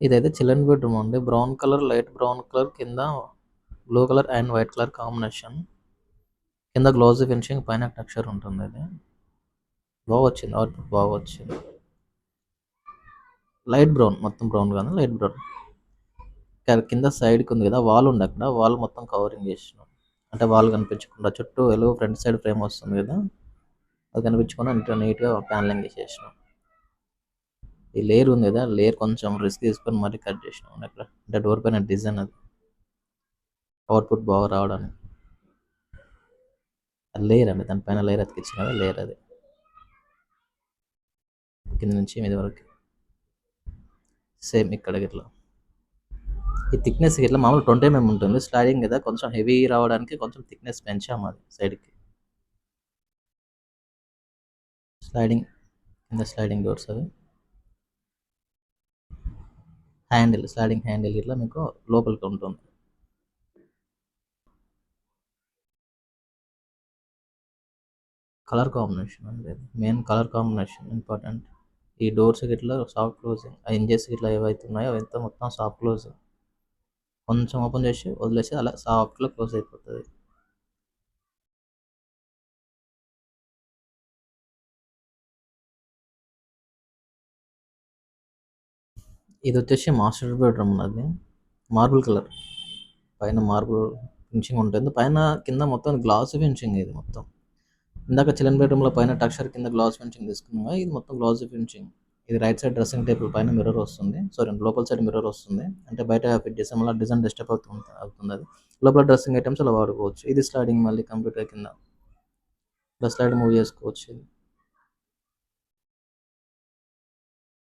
ఇదైతే children bedroom అండి. Brown colour light brown colour కింద blue colour and white colour combination. కింద gloss finishing పైన టెక్స్చర్ ఉంటుంది అది బాగా వచ్చింది అవుట్పుట్ బాగా వచ్చింది. లైట్ బ్రౌన్ మొత్తం బ్రౌన్ కాదు లైట్ బ్రౌన్. కింద సైడ్కి ఉంది కదా వాల్ ఉంది అక్కడ వాల్ మొత్తం కవరింగ్ చేసినాం అంటే వాల్ కనిపించకుండా చుట్టూ ఎలుగు ఫ్రంట్ సైడ్ ఫ్రేమ్ వస్తుంది కదా అది కనిపించకుండా అంటే నీట్గా ప్యానలింగ్ చేసేసినాం. ఈ లేయర్ ఉంది కదా లేయర్ కొంచెం రిస్క్ తీసుకొని మరీ కట్ చేసినాం అక్కడ అంటే డోర్ పైన డిజైన్ అది. అవుట్పుట్ బాగా రావడానికి. అది లేయర్ అండి దానిపైన లేయర్ అతికిచ్చిన కదా లేయర్ అది. కింద నుంచి మీద వరకు. సేమ్ ఇక్కడ ఇట్లా ఈ థిక్నెస్ ఇట్లా మామూలు ట్వంటీ ఎంఎం mm ఉంటుంది. స్లైడింగ్ కదా కొంచెం హెవీ రావడానికి కొంచెం థిక్నెస్ పెంచాము అది సైడ్కి స్లైడింగ్ కింద స్లైడింగ్ డోర్స్ అవి. హ్యాండిల్ స్లాడింగ్ హ్యాండిల్ ఇట్లా మీకు లోపలికి ఉంటుంది. కలర్ కాంబినేషన్ అండి మెయిన్ కలర్ కాంబినేషన్ ఇంపార్టెంట్. ఈ డోర్స్ ఇట్లా సాఫ్ట్ క్లోజింగ్ ఆ ఇంజెస్ ఇట్లా ఏవైతే ఉన్నాయో అవంతా మొత్తం సాఫ్ట్ క్లోజింగ్ కొంచెం ఓపెన్ చేసి వదిలేసి అలా సాఫ్ట్లో క్లోజ్ అయిపోతుంది. ఇది వచ్చేసి మాస్టర్ బెడ్రూమ్ ఉన్నది. Marble colour. పైన మార్బుల్ ఫినిషింగ్ ఉంటుంది. పైన కింద మొత్తం గ్లాస్ ఫినిషింగ్ ఇది మొత్తం. ఇందాక చిల్డ్రన్ బెడ్రూమ్లో పైన టక్స్చర్ కింద గ్లాస్ ఫినిషింగ్ తీసుకున్నాం. ఇది మొత్తం గ్లాస్ ఫినిషింగ్. ఇది రైట్ సైడ్ డ్రెస్సింగ్ టేబుల్ పైన మిర్రర్ వస్తుంది. సారీ లోపల సైడ్ మిర్రర్ వస్తుంది. అంటే బయట ఫిట్ చేస్తే అలా డిజైన్ డిస్టర్బ్ అవుతుంది అవుతుంది అది లోపల డ్రెస్సింగ్ ఐటమ్స్ అలా వాడుకోవచ్చు. ఇది స్లైడింగ్ మళ్ళీ కంప్యూటర్ కింద. ప్లస్ స్లైడ్ మూవ్ చేసుకోవచ్చు.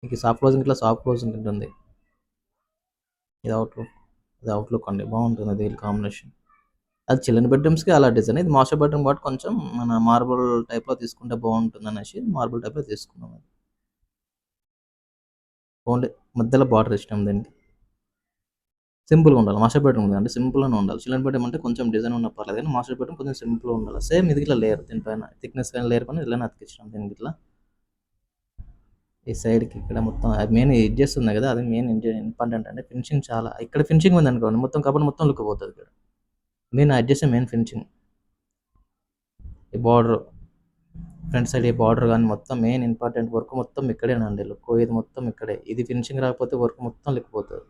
మీకు సాఫ్ట్ క్లోజింగ్ ఇట్లా సాఫ్ట్ క్లోజింగ్ ఉంటుంది. ఇది అవుట్లుక్ ఇది అవుట్లుక్ అండి. బాగుంటుంది దీని కాంబినేషన్ అది చిల్డ్రన్ బెడ్రూమ్స్కి అలా డిజైన్ ఇది మాస్టర్ బెడ్రూమ్ కాబట్టి కొంచెం మన మార్బుల్ టైప్లో తీసుకుంటే బాగుంటుంది అనేసి మార్బుల్ టైప్లో తీసుకున్నాం అది. ఓన్లీ మధ్యలో బార్డర్ ఇష్టం దీనికి. సింపుల్గా ఉండాలి. మాస్టర్ బెడ్రూమ్ అంటే సింపుల్గానే ఉండాలి. చిల్డ్రన్ బెడ్రూమ్ అంటే కొంచెం డిజైన్ ఉన్న పర్లేదు కానీ మాస్టర్ బెడ్రూమ్ కొంచెం సింపుల్గా ఉండాలి. సేమ్ ఇది ఇట్లా లేయర్ దీనిపైన. థిక్నెస్ కానీ లేయర్ పైన ఇలా అతికించడం దీనికి ఇట్లా. ఈ సైడ్కి ఇక్కడ మొత్తం అది మెయిన్ ఇది చేస్తుంది కదా అది మెయిన్ ఇంపార్టెంట్ అంటే ఫినిషింగ్ చాలా ఇక్కడ ఫినిషింగ్ ఉంది అనుకోండి మొత్తం కాబట్టి మొత్తం లిక్పోతుంది ఇక్కడ. Main adjust main finishing. ఈ బార్డర్ ఫ్రంట్ సైడ్ ఈ బార్డర్ కానీ మొత్తం మెయిన్ ఇంపార్టెంట్ వర్క్ మొత్తం ఇక్కడేనండి లుక్ ఇది మొత్తం ఇక్కడే. ఇది ఫినిషింగ్ రాకపోతే వర్క్ మొత్తం లిక్కిపోతుంది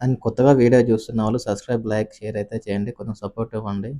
అండ్ కొత్తగా వీడియో చూస్తున్న వాళ్ళు సబ్స్క్రైబ్ లైక్ షేర్ అయితే చేయండి. కొంచెం సపోర్ట్ ఇవ్వండి.